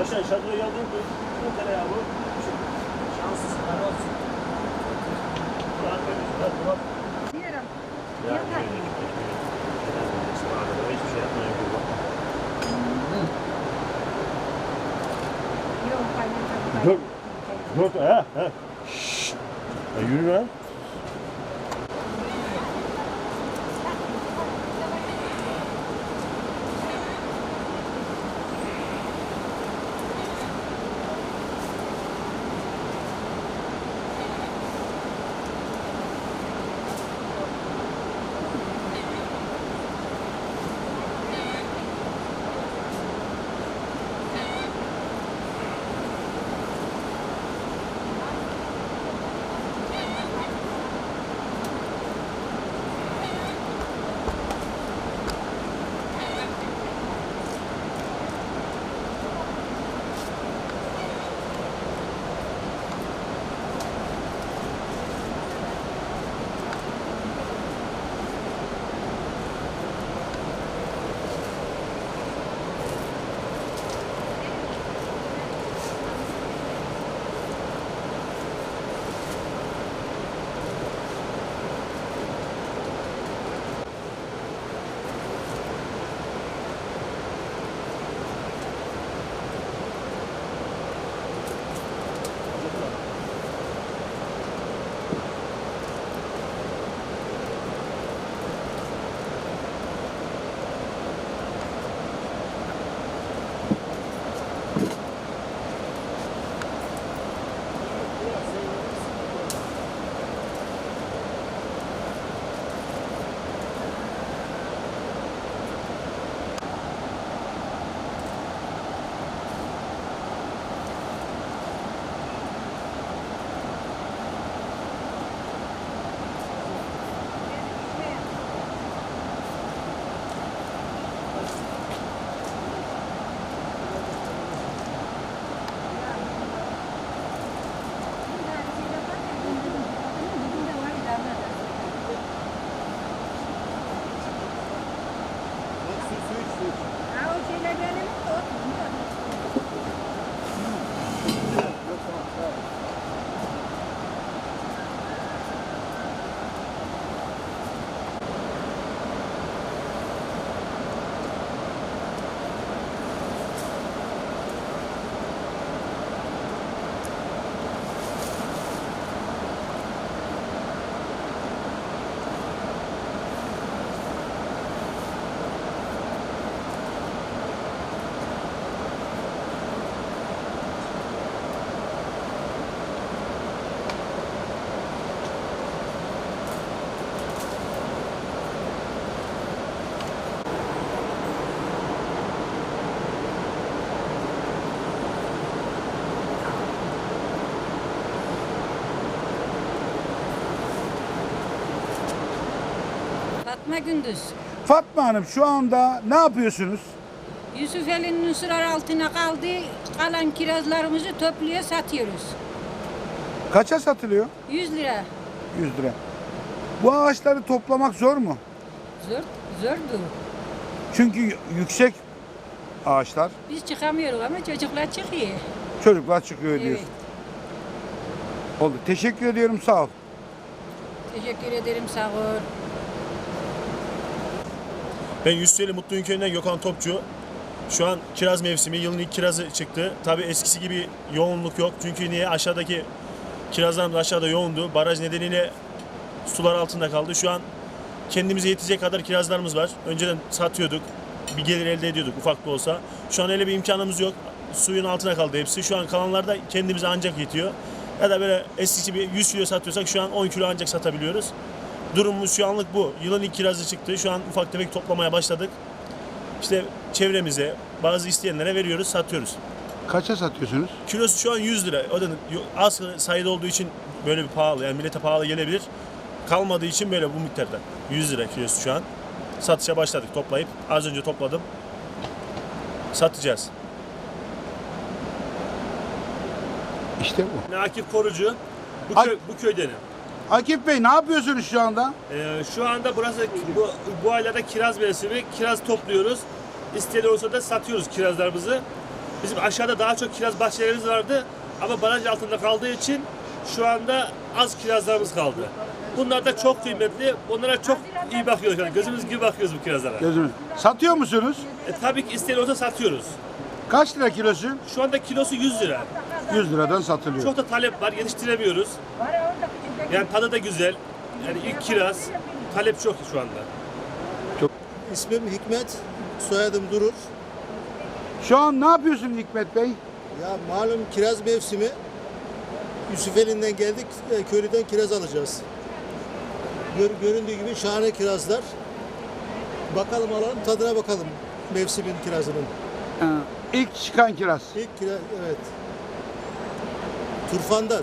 Akşam şatoya geldim. Bu tereyağı bu. Şanslısın. Helal olsun. Rahat veriyorsun. Hadi bak. Diyorum. Ya, Yapar. Hiçbir şey yapmaya yok. Yok. Dur. He. He. Şşş. Ya yürü lan. Fatma Gündüz. Fatma Hanım şu anda ne yapıyorsunuz? Yusuf Ali'nin sırar altına kaldı. Kalan kirazlarımızı topluyor satıyoruz. Kaça satılıyor? 100 lira. 100 lira. Bu ağaçları toplamak zor mu? Zor, zordu. Çünkü yüksek ağaçlar. Biz çıkamıyoruz ama çocuklar çıkıyor. Çocuklar çıkıyor Evet. diyorsun. Oldu. Teşekkür ediyorum. Sağ ol. Teşekkür ederim sağ ol. Ben Yusufeli Mutlu Köyü'nden Gökhan Topçu. Şu an kiraz mevsimi, yılın ilk kirazı çıktı. Tabii eskisi gibi yoğunluk yok. Çünkü niye? Aşağıdaki kirazlarımız aşağıda yoğundu. Baraj nedeniyle sular altında kaldı. Şu an kendimize yetecek kadar kirazlarımız var. Önceden satıyorduk. Bir gelir elde ediyorduk ufak da olsa. Şu an öyle bir imkanımız yok. Suyun altına kaldı hepsi. Şu an kalanlar da kendimize ancak yetiyor. Ya da böyle eskisi bir 100 kilo satıyorsak şu an 10 kilo ancak satabiliyoruz. Durumumuz şu anlık bu. Yılın ilk kirazı çıktı. Şu an ufak tefek toplamaya başladık. İşte çevremize, bazı isteyenlere veriyoruz, satıyoruz. Kaça satıyorsunuz? Kilosu şu an 100 lira. O da az sayıda olduğu için böyle bir pahalı. Yani millete pahalı gelebilir. Kalmadığı için böyle bu miktarda. 100 lira kilosu şu an. Satışa başladık toplayıp. Az önce topladım. Satacağız. İşte bu. Akif Korucu. Bu, Ak- köy, bu köydenim. Akif Bey ne yapıyorsunuz şu anda? Ee, şu anda burası bu, bu aylarda kiraz mevsimi. Kiraz topluyoruz. İsteyen olursa da satıyoruz kirazlarımızı. bizim aşağıda daha çok kiraz bahçelerimiz vardı ama baraj altında kaldığı için şu anda az kirazlarımız kaldı. Bunlar da çok kıymetli. Onlara çok iyi bakıyoruz. Yani gözümüz gibi bakıyoruz bu kirazlara. Gözümü. Satıyor musunuz? E, tabii ki isteyen olsa satıyoruz. Kaç lira kilosu? Şu anda kilosu 100 lira. 100 liradan satılıyor. Çok da talep var, yetiştiremiyoruz. Yani tadı da güzel. Yani ilk kiraz, talep çok şu anda. İsmim Hikmet, soyadım Durur. Şu an ne yapıyorsun Hikmet Bey? Ya malum kiraz mevsimi. Yusufeli'nden geldik, e, köylüden kiraz alacağız. Gör, göründüğü gibi şahane kirazlar. Bakalım alalım, tadına bakalım mevsimin kirazının. Ee, ilk çıkan kiraz. İlk kiraz, evet. Turfanda,